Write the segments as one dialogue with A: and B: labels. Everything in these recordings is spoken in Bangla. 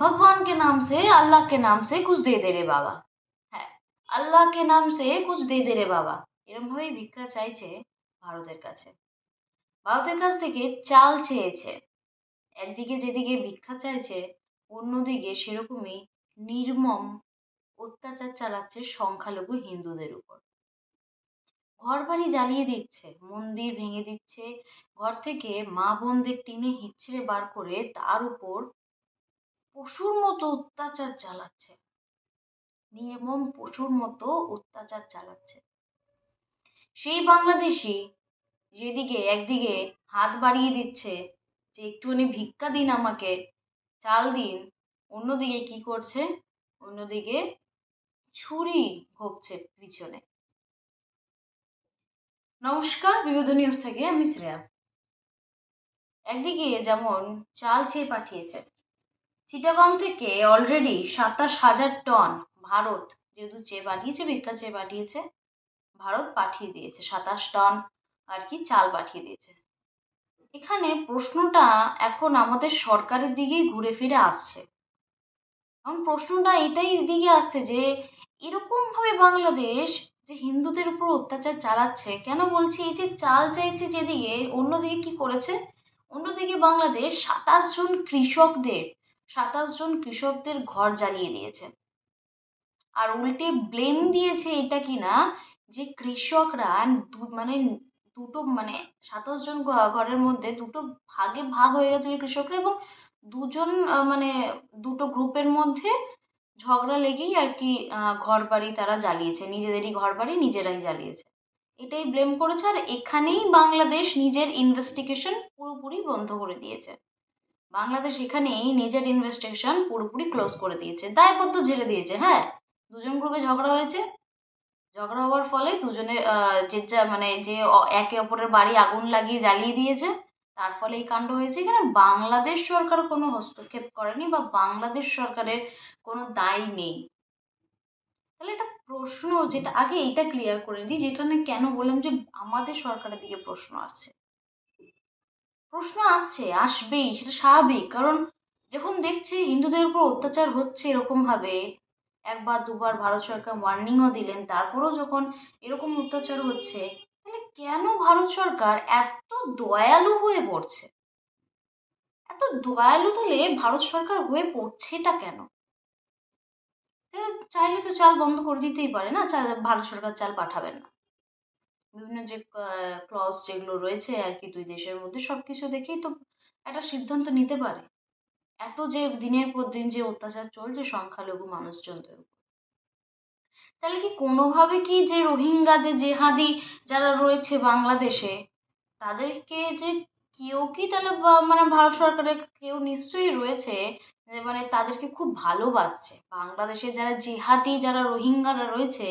A: भगवान के नाम से अल्लाह के नाम से कुछ दे दे রে বাবা হ্যাঁ আল্লাহ কে নাম সে কুছ দে দে রে বাবা এরমভাবেই ভিক্ষা চাইছে ভারতের কাছে ভারতের কাছ থেকে চাল চেয়েছে একদিকে যেদিকে ভিক্ষা চাইছে অন্যদিকে সেরকমই নির্মম অত্যাচার চালাচ্ছে সংখ্যালঘু হিন্দুদের উপর ঘর বাড়ি জ্বালিয়ে দিচ্ছে মন্দির ভেঙে দিচ্ছে ঘর থেকে মা বোনদের টিনে হিচ্ছিড়ে বার করে তার উপর পশুর মতো অত্যাচার চালাচ্ছে। নির্মম পশুর মতো অত্যাচার চালাচ্ছে। সেই বাংলাদেশি যেদিকে একদিকে হাত বাড়িয়ে দিচ্ছে যে একটুখানি ভিক্ষা দিন আমাকে, চাল দিন, অন্যদিকে কি করছে? অন্যদিকে ছুরি ভোগছে পিছনে। নমস্কার, বিবিধ নিউজ থেকে আমি শ্রেয়া। একদিকে যেমন চাল চেয়ে পাঠিয়েছে চিটাগাং থেকে অলরেডি সাতাশ হাজার টন ভারত যেহেতু চেয়ে পাঠিয়েছে ভিক্ষা চেয়ে পাঠিয়েছে ভারত পাঠিয়ে দিয়েছে। সাতাশ টন আর কি চাল পাঠিয়ে দিয়েছে। এখানে প্রশ্নটা এখন আমাদের সরকারের দিকেই ঘুরে ফিরে আসছে। এখন প্রশ্নটা এটাই দিকে আসছে যে, এরকম ভাবে বাংলাদেশ যে হিন্দুদের উপর অত্যাচার চালাচ্ছে, কেন বলছি এই যে চাল চাইছে যেদিকে, অন্যদিকে কি করেছে? অন্যদিকে বাংলাদেশ সাতাশ জন কৃষকদের সাতাশ জন কৃষকদের ঘর জ্বালিয়ে দিয়েছে। আর উল্টে ব্লেম দিয়েছে এটা কিনা যে কৃষকরা মানে দুটো মানে সাতাশ জন ঘরের মধ্যে দুটো ভাগে ভাগ হয়ে গেছে কৃষকরা এবং দুজন মানে দুটো গ্রুপের মধ্যে ঝগড়া লেগেই আর কি ঘর বাড়ি তারা জ্বালিয়েছে। নিজেদেরই ঘর বাড়ি নিজেরাই জ্বালিয়েছে। এটাই ব্লেম করেছে আর এখানেই বাংলাদেশ নিজের ইনভেস্টিগেশন পুরোপুরি বন্ধ করে দিয়েছে। বাংলাদেশ এখানেই নিজের ইনভেস্টিগেশন পুরোপুরি ক্লোজ করে দিয়েছে। দায়বদ্ধ ঝেড়ে দিয়েছে হ্যাঁ? দুজন গ্রুপে ঝগড়া হয়েছে। ঝগড়া হওয়ার ফলে দুজনে যে যা মানে যে একে অপরের বাড়ি আগুন লাগিয়ে জ্বালিয়ে দিয়েছে, তার ফলে এই কাণ্ড হয়েছে। এখানে বাংলাদেশ সরকার কোনো হস্তক্ষেপ করেনি বা বাংলাদেশ সরকারের কোনো দায় নেই। তাহলে একটা প্রশ্ন, যেটা আগে এইটা ক্লিয়ার করে দিই, যেটা না কেন বললাম যে আমাদের সরকারের দিকে প্রশ্ন আসছে। প্রশ্ন আসছে, আসবেই, সেটা স্বাভাবিক। কারণ যখন দেখছে হিন্দুদের উপর অত্যাচার হচ্ছে এরকম ভাবে, একবার, দুবার ভারত সরকার ওয়ার্নিংও দিলেন, তারপরেও যখন এরকম অত্যাচার হচ্ছে, তাহলে কেন ভারত সরকার এত দয়ালু হয়ে পড়ছে? এত দয়ালু তাহলে ভারত সরকার হয়ে পড়ছেটা কেন? চাইলে তো চাল বন্ধ করে দিতেই পারে না, চাল, ভারত সরকার চাল পাঠাবেন না। বিভিন্ন যে ক্লজ যেগুলো রয়েছে আর কি দুই দেশের মধ্যে সব কিছু দেখেই তো একটা সিদ্ধান্ত নিতে পারে। এত যে দিনের পর দিন যে অত্যাচার চলছে সংখ্যালঘু মানুষজনদের তাহলে কি কোনোভাবে কি যে রোহিঙ্গা, যে জেহাদি যারা রয়েছে বাংলাদেশে, তাদেরকে যে কেউ কি তাহলে মানে ভারত সরকারের কেউ নিশ্চয়ই রয়েছে মানে তাদেরকে খুব ভালোবাসছে। বাংলাদেশে যারা জেহাদি, যারা রোহিঙ্গারা রয়েছে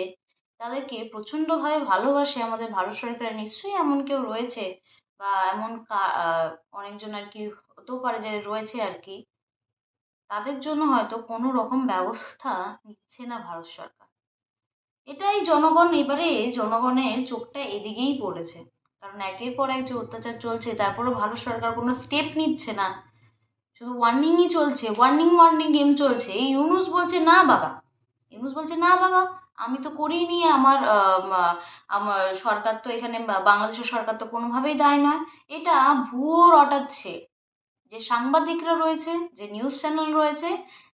A: তাদেরকে প্রচণ্ডভাবে ভালোবাসে আমাদের ভারত সরকারের নিশ্চয়ই এমন কেউ রয়েছে বা এমন অনেকজন আর কি হতেও পারে যে রয়েছে আর কি। তাদের জন্য হয়তো কোনো রকম ব্যবস্থা নিচ্ছে না ভারত সরকার। এটাই জনগণ, এবারে জনগণের চোখটা এদিকেই পড়েছে। কারণ একের পর এক যে অত্যাচার চলছে, তারপরেও ভারত সরকার কোনো স্টেপ নিচ্ছে না। শুধু ওয়ার্নিংই চলছে ওয়ার্নিং ওয়ার্নিং গেম চলছে। এই ইউনুস বলছে, না বাবা। ইউনুস বলছে, না বাবা। আমি তো করিনি, আমার আমার সরকার তো এখানে বাংলাদেশের সরকার তো কোনোভাবেই দায় নয় এটা ভুয়ো রটাচ্ছে। যে সাংবাদিকরা রয়েছে, যে নিউজ চ্যানেল রয়েছে,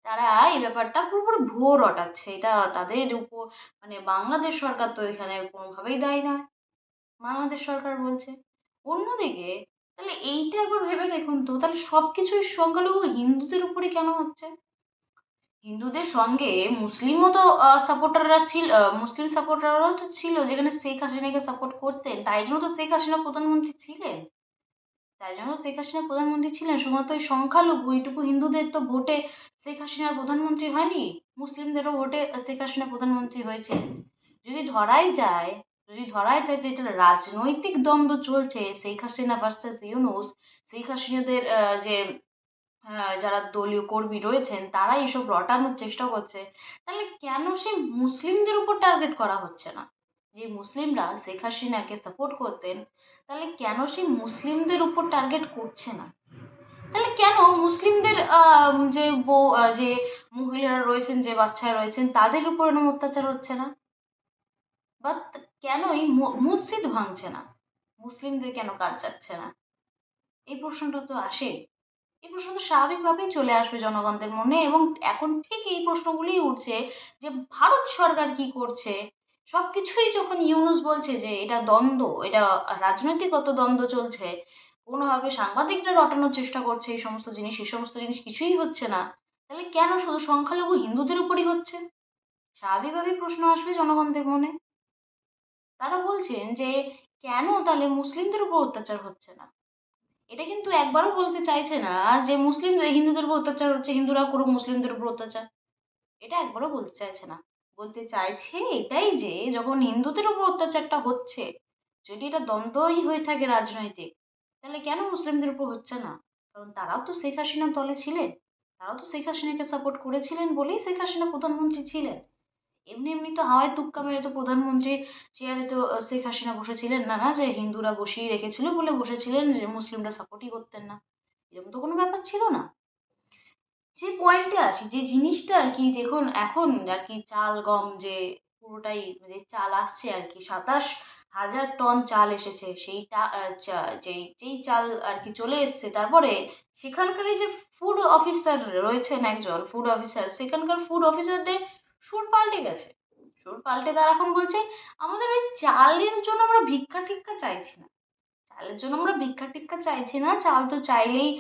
A: তারা এই ব্যাপারটা পুরোপুরি ভুয়ো রটাচ্ছে। এটা তাদের উপর মানে বাংলাদেশ সরকার তো এখানে কোনোভাবেই দায়ী নয় বাংলাদেশ সরকার বলছে, অন্যদিকে, তাহলে এইটা একবার ভেবে দেখুন তো, তাহলে সব কিছুই সংখ্যালঘু হিন্দুদের উপরে কেন হচ্ছে? হিন্দুদের সঙ্গে মুসলিমও তো সাপোর্টাররা ছিল মুসলিম সাপোর্টাররাও তো ছিল যেখানে শেখ হাসিনাকে সাপোর্ট করতেন। তাই জন্য তো শেখ হাসিনা প্রধানমন্ত্রী ছিলেন। তাই জন্য শেখ হাসিনা প্রধানমন্ত্রী ছিলেন। শুধুমাত্র ওই সংখ্যালঘু, এইটুকু হিন্দুদের তো ভোটে শেখ হাসিনার প্রধানমন্ত্রী হয়নি, মুসলিমদেরও ভোটে শেখ হাসিনা প্রধানমন্ত্রী হয়েছে যদি ধরাই যায়, যদি ধরাই যায় যে এটা রাজনৈতিক দ্বন্দ্ব চলছে, শেখ হাসিনা ভার্সেস ইউনুস, শেখ হাসিনাদের যে যারা দলীয় কর্মী রয়েছেন, তারা এইসব রটানোর চেষ্টা করছে। তাহলে কেন সে মুসলিমদের উপর টার্গেট করা হচ্ছে না? যে মুসলিমরা শেখ হাসিনাকে সাপোর্ট করতেন, তাহলে কেন সে মুসলিমদের উপর টার্গেট করছে না? তাহলে কেন মুসলিমদের যে বউ যে মহিলারা রয়েছেন, যে বাচ্চারা রয়েছেন, তাদের উপর এরকম অত্যাচার হচ্ছে না? বা কেনই মসজিদ ভাঙছে না? মুসলিমদের কেন কাজ যাচ্ছে না? এই প্রশ্নটা তো আসে। এই প্রশ্ন তো স্বাভাবিকভাবেই চলে আসবে জনগণদের মনে এবং এখন ঠিক এই প্রশ্নগুলিই উঠছে যে ভারত সরকার কি করছে? সবকিছুই যখন ইউনুস বলছে যে এটা দ্বন্দ্ব, এটা রাজনৈতিকগত দ্বন্দ্ব চলছে, কোনোভাবে সাংবাদিকরা রটানোর চেষ্টা করছে এই সমস্ত জিনিস, এই সমস্ত জিনিস কিছুই হচ্ছে না, তাহলে কেন শুধু সংখ্যালঘু হিন্দুদের উপরই হচ্ছে? স্বাভাবিকভাবেই প্রশ্ন আসবে জনগণদের মনে। তারা বলছেন যে কেন তাহলে মুসলিমদের উপর অত্যাচার হচ্ছে না? এটা কিন্তু একবারও বলতে চাইছে না যে মুসলিম হিন্দুদের উপর অত্যাচার হচ্ছে, হিন্দুরা করুক, মুসলিমদের উপর অত্যাচার। এটা একবারও বলতে চাইছে না। বলতে চাইছে এটাই যে যখন হিন্দুদের উপর অত্যাচারটা হচ্ছে, যদি এটা দ্বন্দ্বই হয়ে থাকে রাজনৈতিক, তাহলে কেন মুসলিমদের উপর হচ্ছে না? কারণ তারাও তো শেখ হাসিনার দলে ছিলেন। তারাও তো শেখ হাসিনাকে সাপোর্ট করেছিলেন বলেই শেখ হাসিনা প্রধানমন্ত্রী ছিলেন। এমনি এমনি তো হাওয়ায় তুক্কা মেরে তো প্রধানমন্ত্রী চেয়ারে তো শেখ হাসিনা বসেছিলেন না না? যে হিন্দুরা বসিয়ে রেখেছিল বলে বসেছিলেন যে মুসলিমরা সাপোর্টই করতেন না। এরকম তো কোনো ব্যাপার ছিল না। যে পয়েন্টে আসি, যে জিনিসটা আর কি, দেখুন, এখন আর কি চাল, গম যে পুরোটাই যে চাল আসছে আর কি, সাতাশ হাজার টন চাল এসেছে, সেইটা যেই যেই চাল আর কি চলে এসছে, তারপরে সেখানকারই যে ফুড অফিসার রয়েছেন একজন ফুড অফিসার সেখানকার ফুড অফিসারদের সুর পাল্টে গেছে। সুর পাল্টে তারা এখন বলছে, আমাদের ওই চালের জন্য আমরা ভিক্ষা টিক্ষা চাইছি না। চালের জন্য আমরা ভিক্ষা টিক্ষা চাইছি না। চাল তো চাইলেই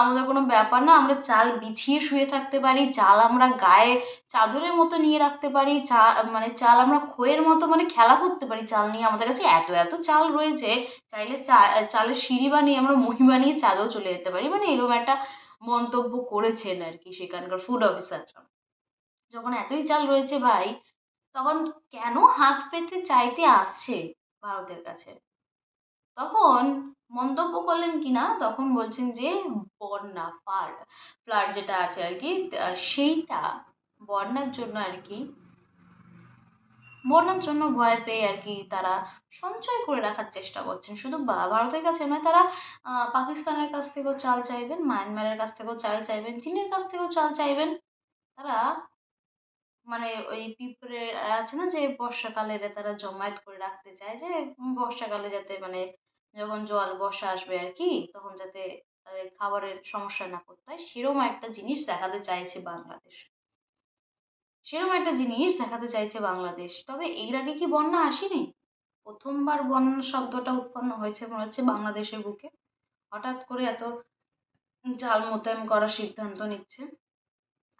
A: আমাদের কোনো ব্যাপার না। আমরা চাল বিছিয়ে শুয়ে থাকতে পারি, চাল আমরা গায়ে চাদরের মতো নিয়ে রাখতে পারি, চা মানে চাল আমরা খইয়ের মতো মানে খেলা করতে পারি। চাল নিয়ে আমাদের কাছে এত এত চাল রয়েছে। চাইলে চা, চালের সিঁড়ি বানিয়ে আমরা মহি বানিয়ে চাঁদেও চলে যেতে পারি। মানে এরকম একটা মন্তব্য করেছেন আর কি সেখানকার ফুড অফিসাররা যখন এতই চাল রয়েছে ভাই, তখন কেন হাত পেতে চাইতে আসছে ভারতের কাছে? তখন মন্তব্য করলেন কিনা? তখন বলছেন যে, বন্যা ফ্লাড ফ্লাড যেটা আছে আর কি সেইটা বন্যার জন্য আর কি, বন্যার জন্য ভয় পেয়ে আর কি তারা সঞ্চয় করে রাখার চেষ্টা করছেন। শুধু ভারতের কাছে নয়, তারা পাকিস্তানের কাছ থেকেও চাল চাইবেন, মায়ানমারের কাছ থেকেও চাল চাইবেন, চীনের কাছ থেকেও চাল চাইবেন। তারা মানে ওই পিঁপড়ে আছে না যে বর্ষাকালে তারা জমায়েত করে রাখতে চায় যে বর্ষাকালে যাতে মানে যখন জল বর্ষা আসবে আর কি, তখন যাতে খাবারের সমস্যা না করতে হয়। সেরকম একটা জিনিস দেখাতে চাইছে বাংলাদেশ। সেরকম একটা জিনিস দেখাতে চাইছে বাংলাদেশ। তবে এর আগে কি বন্যা আসেনি? প্রথমবার বন্যা শব্দটা উৎপন্ন হয়েছে মনে হচ্ছে বাংলাদেশের বুকে। হঠাৎ করে এত জাল মোতায়েন করার সিদ্ধান্ত নিচ্ছে।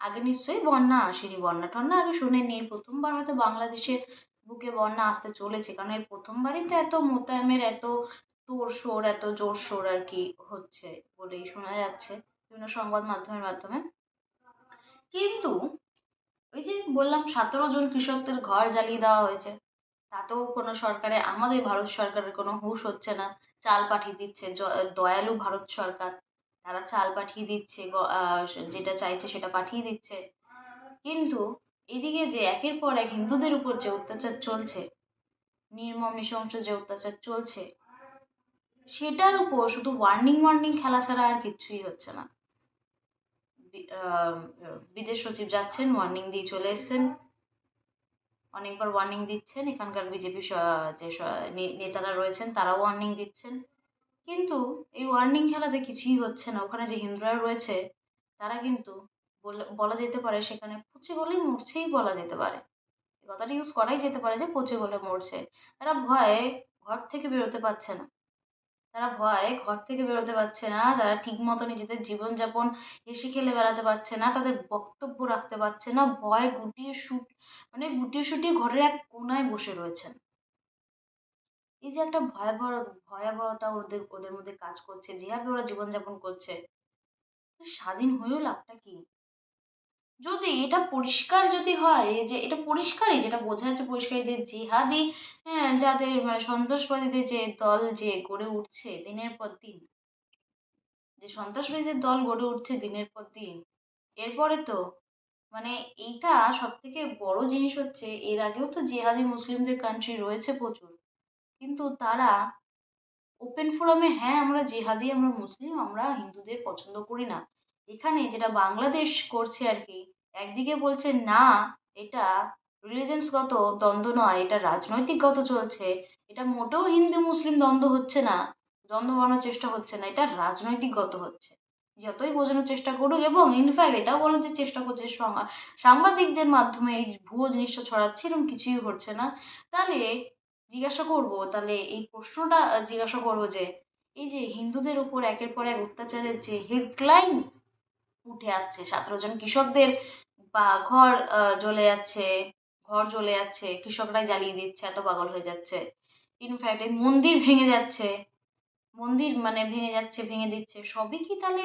A: আগে নিশ্চয়ই বন্যা আসেনি। বন্যা টন্যা আগে শুনেনি। এই প্রথমবার হয়তো বাংলাদেশের বুকে বন্যা আসতে চলেছে। কারণ এই প্রথমবারই তো এত মোতায়েমের, এত তোড়সোড়, এত জোরসোর আর কি হচ্ছে বলেই শোনা যাচ্ছে বিভিন্ন সংবাদ মাধ্যমের মাধ্যমে। কিন্তু ওই যে বললাম, সতেরো জন কৃষকদের ঘর জ্বালিয়ে দেওয়া হয়েছে। তাতেও কোনো সরকারে আমাদের ভারত সরকারের কোনো হুঁশ হচ্ছে না। চাল পাঠিয়ে দিচ্ছে। দয়ালু ভারত সরকার। তারা চাল পাঠিয়ে দিচ্ছে যেটা চাইছে সেটা পাঠিয়ে দিচ্ছে। কিন্তু এদিকে যে একের পর এক হিন্দুদের উপর যে অত্যাচার চলছে, নির্মম, নৃশংস যে অত্যাচার চলছে, সেটার উপর শুধু ওয়ার্নিং ওয়ার্নিং খেলা ছাড়া আর কিছুই হচ্ছে না। বিদেশ সচিব যাচ্ছেন ওয়ার্নিং দিয়ে চলে এসছেন। অনেকবার ওয়ার্নিং দিচ্ছেন। এখানকার বিজেপি যে নেতারা রয়েছেন, তারাও ওয়ার্নিং দিচ্ছেন। কিন্তু এই ওয়ার্নিং খেলাতে কিছুই হচ্ছে না। ওখানে যে হিন্দুরা রয়েছে, তারা কিন্তু বলে- যেতে পারে সেখানে পচে গলেই মরছেই বলা যেতে পারে। কথাটা ইউজ করাই যেতে পারে যে পচে গলে মরছে। তারা ভয়ে ঘর থেকে বেরোতে পারছে না। তারা ভয়ে ঘর থেকে বেরোতে পারছে না। তারা ঠিক মতো নিজেদের জীবনযাপন হেসে খেলে বেড়াতে পারছে না। তাদের বক্তব্য রাখতে পারছে না। ভয় গুটিয়ে শুট মানে গুটিয়ে শুটিয়ে ঘরের এক কোনায় বসে রয়েছেন। এই যে একটা ভয়াবহ, ভয়াবহতা ওদের ওদের মধ্যে কাজ করছে, যেভাবে ওরা জীবনযাপন করছে, স্বাধীন হয়েও লাভটা কি? যদি এটা পরিষ্কার যদি হয়, যে এটা পরিষ্কারই, যেটা বোঝা যাচ্ছে পরিষ্কারই যে জিহাদি হ্যাঁ যাদের সন্ত্রাসবাদীদের যে দল যে গড়ে উঠছে দিনের পর দিন, যে সন্ত্রাসবাদীদের দল গড়ে উঠছে দিনের পর দিন, এরপরে তো মানে এইটা সব থেকে বড় জিনিস হচ্ছে, এর আগেও তো জিহাদি মুসলিমদের কান্ট্রি রয়েছে প্রচুর। কিন্তু তারা ওপেন ফোরামে হ্যাঁ আমরা জেহাদি, আমরা মুসলিম, আমরা হিন্দুদের পছন্দ করি না। এখানে যেটা বাংলাদেশ করছে আর কি একদিকে বলছে, না, এটা রিলিজেন্সগত দ্বন্দ্ব নয়, এটা রাজনৈতিকগত চলছে, এটা মোটেও হিন্দু মুসলিম দ্বন্দ্ব হচ্ছে না, দ্বন্দ্ব বানানোর চেষ্টা হচ্ছে না, এটা রাজনৈতিকগত হচ্ছে। যতই বোঝানোর চেষ্টা করুক, এবং ইনফ্যাক্ট এটাও বলার যে চেষ্টা করছে সাংবাদিকদের মাধ্যমে এই ভুয়ো জিনিসটা ছড়াচ্ছে, এরকম কিছুই হচ্ছে না। তাহলে জিজ্ঞাসা করব, তাহলে এই প্রশ্নটা জিজ্ঞাসা করব যে, এই যে হিন্দুদের উপর একের পর এক অত্যাচারের যে হেডলাইন উঠে আসছে, সতেরো জন কৃষকদের বা ঘর জ্বলে যাচ্ছে, ঘর জ্বলে যাচ্ছে, কৃষকরাই জ্বালিয়ে দিচ্ছে, এত পাগল হয়ে যাচ্ছে। ইনফ্যাক্ট মন্দির ভেঙে যাচ্ছে, মন্দির মানে ভেঙে যাচ্ছে, ভেঙে দিচ্ছে, সবই কি তাহলে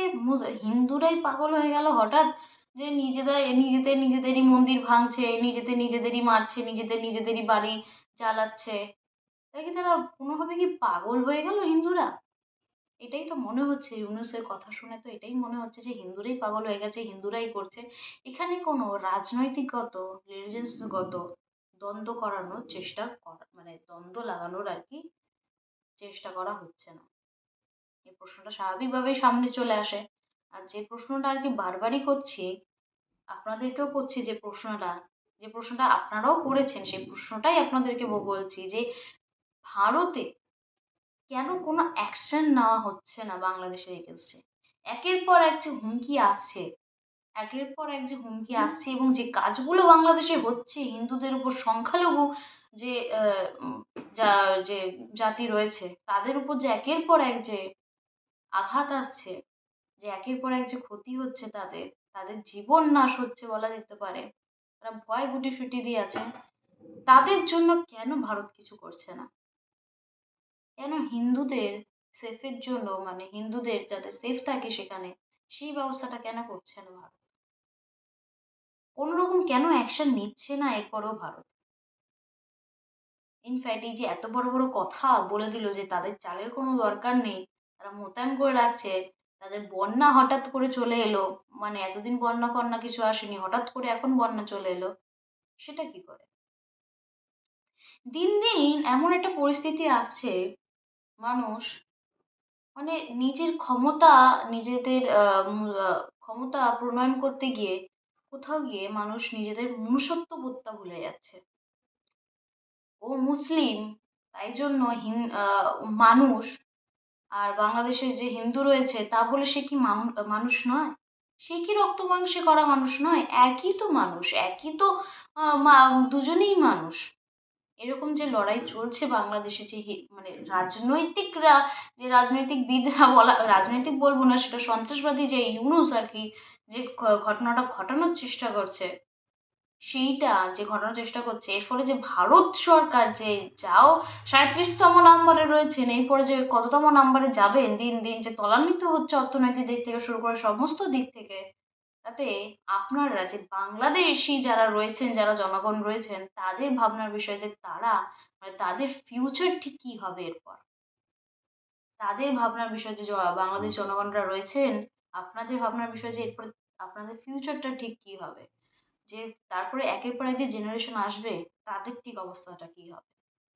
A: হিন্দুরাই পাগল হয়ে গেল হঠাৎ? যে নিজেদের নিজেদের, নিজেদেরই মন্দির ভাঙছে, নিজেদের, নিজেদেরই মারছে, নিজেদের, নিজেদেরই বাড়ি জ্বালাচ্ছে। তাই কি তারা কোনোভাবে কি পাগল হয়ে গেল হিন্দুরা? এটাই তো মনে হচ্ছে ইউনুসের কথা শুনে তো এটাই মনে হচ্ছে যে হিন্দুরাই পাগল হয়ে গেছে, হিন্দুরাই করছে। এখানে কোনো রাজনৈতিকগত রিলিজিয়াসগত দ্বন্দ্ব করানোর চেষ্টা করা মানে দ্বন্দ্ব লাগানোর আর কি চেষ্টা করা হচ্ছে না। এই প্রশ্নটা স্বাভাবিকভাবেই সামনে চলে আসে। আর যে প্রশ্নটা আর কি বারবারই করছি, আপনাদেরকেও করছি যে প্রশ্নটা যে প্রশ্নটা আপনারাও করেছেন, সেই প্রশ্নটাই আপনাদেরকে বলছি যে ভারতে কেন কোনো অ্যাকশন নেওয়া হচ্ছে না বাংলাদেশের এগেনস্টে একের পর এক যে হুমকি আসছে, একের পর এক যে হুমকি আসছে এবং যে কাজগুলো বাংলাদেশে হচ্ছে, হিন্দুদের উপর সংখ্যালঘু যে যা, যে জাতি রয়েছে, তাদের উপর যে একের পর এক যে আঘাত আসছে, যে একের পর এক যে ক্ষতি হচ্ছে তাদের তাদের জীবন নাশ হচ্ছে বলা যেতে পারে, তারা ভয় গুটি সুটি দিয়ে আছে তাদের জন্য কেন ভারত কিছু করছে না? কেন হিন্দুদের সেফের জন্য মানে হিন্দুদের যাতে সেফ থাকে সেখানে, সেই ব্যবস্থাটা কেন করছে না ভারত? কোনোরকম কেন অ্যাকশন নিচ্ছে না এরপরেও ভারত? ইনফ্যাক্ট এই যে এত বড় বড় কথা বলে দিল যে তাদের চালের কোনো দরকার নেই, তারা মোতায়েন করে রাখছে, তাদের বন্যা হঠাৎ করে চলে এলো মানে এতদিন বন্যা ফন্যা কিছু আসেনি, হঠাৎ করে এখন বন্যা চলে এলো, সেটা কি করে? দিন দিন এমন একটা পরিস্থিতি আসছে মানুষ মানে নিজের ক্ষমতা, নিজেদের ক্ষমতা প্রণয়ন করতে গিয়ে কোথাও গিয়ে মানুষ নিজেদের মনুষ্যত্ব বোধটা ভুলে যাচ্ছে। ও মুসলিম, তাই জন্য মানুষ আর বাংলাদেশের যে হিন্দু রয়েছে, তা বলে সে কি মানুষ নয়? সে কি রক্ত মাংসে করা মানুষ নয়? একই তো মানুষ, একই তো দুজনেই মানুষ। এরকম যে লড়াই চলছে বাংলাদেশে যে মানে রাজনৈতিকরা, যে রাজনৈতিক বিদরা বলা, রাজনৈতিক বলব না, সেটা সন্ত্রাসবাদী যে ইউনুস আর কি, যে ঘটনাটা ঘটানোর চেষ্টা করছে, সেইটা যে ঘটানোর চেষ্টা করছে, এর ফলে যে ভারত সরকার যে যাও সাঁত্রিশতম নম্বরে রয়েছেন এরপরে যে কততম নাম্বারে যাবেন, দিন দিন যে তলান্বিত হচ্ছে অর্থনৈতিক দিক থেকে শুরু করে সমস্ত দিক থেকে তাতে আপনারা যে বাংলাদেশি যারা রয়েছেন, যারা জনগণ রয়েছেন, তাদের ভাবনার বিষয় যে তারা মানে তাদের ফিউচার ঠিক কী হবে এরপর? তাদের ভাবনার বিষয় যে বাংলাদেশ জনগণরা রয়েছেন, আপনাদের ভাবনার বিষয় যে এরপর আপনাদের ফিউচারটা ঠিক কী হবে? যে তারপরে একের পর এক যে জেনারেশন আসবে, তাদের ঠিক অবস্থাটা কী হবে?